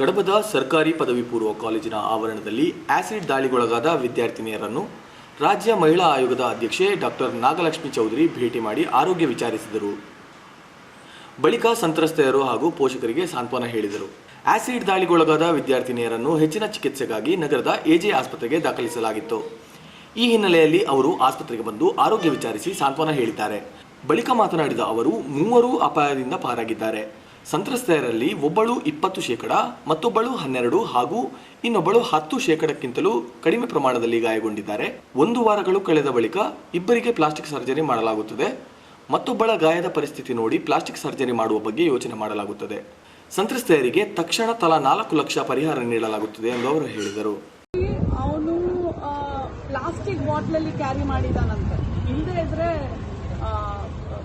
ಕಡಬದ ಸರ್ಕಾರಿ ಪದವಿ ಪೂರ್ವ ಕಾಲೇಜಿನ ಆವರಣದಲ್ಲಿ ಆಸಿಡ್ ದಾಳಿಗೊಳಗಾದ ವಿದ್ಯಾರ್ಥಿನಿಯರನ್ನು ರಾಜ್ಯ ಮಹಿಳಾ ಆಯೋಗದ ಅಧ್ಯಕ್ಷೆ ಡಾಕ್ಟರ್ ನಾಗಲಕ್ಷ್ಮಿ ಚೌಧರಿ ಭೇಟಿ ಮಾಡಿ ಆರೋಗ್ಯ ವಿಚಾರಿಸಿದರು. ಬಳಿಕ ಸಂತ್ರಸ್ತೆಯರು ಹಾಗೂ ಪೋಷಕರಿಗೆ ಸಾಂತ್ವನ ಹೇಳಿದರು. ಆಸಿಡ್ ದಾಳಿಗೊಳಗಾದ ವಿದ್ಯಾರ್ಥಿನಿಯರನ್ನು ಹೆಚ್ಚಿನ ಚಿಕಿತ್ಸೆಗಾಗಿ ನಗರದ ಎಜೆ ಆಸ್ಪತ್ರೆಗೆ ದಾಖಲಿಸಲಾಗಿತ್ತು. ಈ ಹಿನ್ನೆಲೆಯಲ್ಲಿ ಅವರು ಆಸ್ಪತ್ರೆಗೆ ಬಂದು ಆರೋಗ್ಯ ವಿಚಾರಿಸಿ ಸಾಂತ್ವನ ಹೇಳಿದ್ದಾರೆ. ಬಳಿಕ ಮಾತನಾಡಿದ ಅವರು, ಮೂವರು ಅಪಾಯದಿಂದ ಪಾರಾಗಿದ್ದಾರೆ. ಸಂತ್ರಸ್ತೆಯರಲ್ಲಿ ಒಬ್ಬಳು ಇಪ್ಪತ್ತು ಶೇಕಡ, ಮತ್ತೊಬ್ಬಳು ಹನ್ನೆರಡು ಹಾಗೂ ಇನ್ನೊಬ್ಬಳು ಹತ್ತು ಶೇಕಡಕ್ಕಿಂತಲೂ ಕಡಿಮೆ ಪ್ರಮಾಣದಲ್ಲಿ ಗಾಯಗೊಂಡಿದ್ದಾರೆ. ಒಂದು ವಾರಗಳು ಕಳೆದ ಬಳಿಕ ಇಬ್ಬರಿಗೆ ಪ್ಲಾಸ್ಟಿಕ್ ಸರ್ಜರಿ ಮಾಡಲಾಗುತ್ತದೆ. ಮತ್ತೊಬ್ಬಳ ಗಾಯದ ಪರಿಸ್ಥಿತಿ ನೋಡಿ ಪ್ಲಾಸ್ಟಿಕ್ ಸರ್ಜರಿ ಮಾಡುವ ಬಗ್ಗೆ ಯೋಚನೆ ಮಾಡಲಾಗುತ್ತದೆ. ಸಂತ್ರಸ್ತೆಯರಿಗೆ ತಕ್ಷಣ ತಲಾ ನಾಲ್ಕು ಲಕ್ಷ ಪರಿಹಾರ ನೀಡಲಾಗುತ್ತದೆ ಎಂದು ಅವರು ಹೇಳಿದರು. ಅವನು ಪ್ಲಾಸ್ಟಿಕ್ ಬಾಟ್ಲಲ್ಲಿ ಕ್ಯಾರಿ ಮಾಡಿದಾನಂತೆ ಇಲ್ಲದೆ ಇದ್ರೆ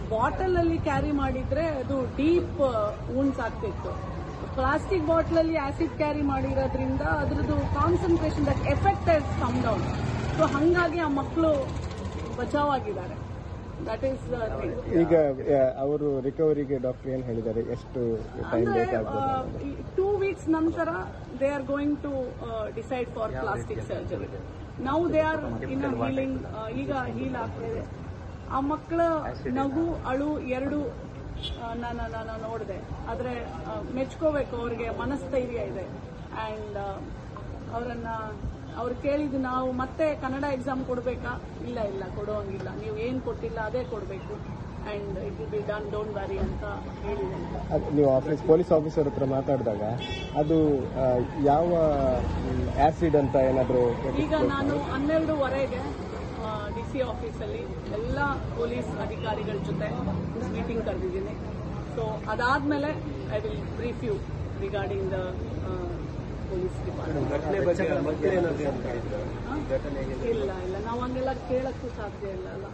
ಬಾಟಲ್ ಅಲ್ಲಿ ಕ್ಯಾರಿ ಮಾಡಿದ್ರೆ ಅದು ಡೀಪ್ ಊನ್ಸ್ ಆಗ್ತಿತ್ತು. ಪ್ಲಾಸ್ಟಿಕ್ ಬಾಟ್ಲಲ್ಲಿ ಆಸಿಡ್ ಕ್ಯಾರಿ ಮಾಡಿರೋದ್ರಿಂದ ಅದ್ರದ್ದು concentration that effect come down so ಹಂಗಾಗಿ ಆ ಮಕ್ಕಳು ಬಚಾವ್ ಆಗಿದ್ದಾರೆ ದಟ್ ಈಸ್ ಈಗ ಅವರು ರಿಕವರಿಗೆ ಡಾಕ್ಟರ್ ಏನ್ ಹೇಳಿದ್ದಾರೆ? ಎಷ್ಟು ಟೈಮ್ ಟೂ ವೀಕ್ಸ್ ನಂತರ they are going to decide for plastic surgery now they are in healing ಈಗ ಹೀಲ್ ಆಗ್ತಿದೆ. ಆ ಮಕ್ಕಳ ನಗು ಅಳು ಎರಡು ನಾನು ನಾನು ನೋಡಿದೆ. ಆದರೆ ಮೆಚ್ಕೋಬೇಕು ಅವ್ರಿಗೆ ಮನಸ್ಥೈರ್ಯ ಇದೆ. ಆ್ಯಂಡ್ ಅವರನ್ನು ಅವ್ರು ಕೇಳಿದ್ದು ನಾವು ಮತ್ತೆ ಕನ್ನಡ ಎಕ್ಸಾಮ್ ಕೊಡಬೇಕಾ? ಇಲ್ಲ ಇಲ್ಲ ಕೊಡೋಂಗಿಲ್ಲ ನೀವು ಏನು ಕೊಟ್ಟಿಲ್ಲ ಅದೇ ಕೊಡಬೇಕು. And it will be done don't worry ಅಂತ ಹೇಳಿದ್ದೇನೆ ಅದು ನೀವು ಆಫೀಸ್ ಪೊಲೀಸ್ ಆಫೀಸರ್ ಹತ್ರ ಮಾತಾಡಿದಾಗ ಅದು ಯಾವ ಆ್ಯಸಿಡ್ ಅಂತ ಏನಾದರೂ ಈಗ ನಾನು ಹನ್ನೆರಡುವರೆಗೆ ಡಿ ಸಿ ಆಫೀಸಲ್ಲಿ ಎಲ್ಲ ಪೊಲೀಸ್ ಅಧಿಕಾರಿಗಳ ಜೊತೆ ಮೀಟಿಂಗ್ ಕರೆದಿದ್ದೀನಿ. ಸೊ ಅದಾದಮೇಲೆ I will brief you regarding the police department ಇಲ್ಲ ಇಲ್ಲ. ನಾವು ಹಂಗೆಲ್ಲ ಕೇಳಕ್ಕೂ ಸಾಧ್ಯ ಇಲ್ಲ ಅಲ್ಲ.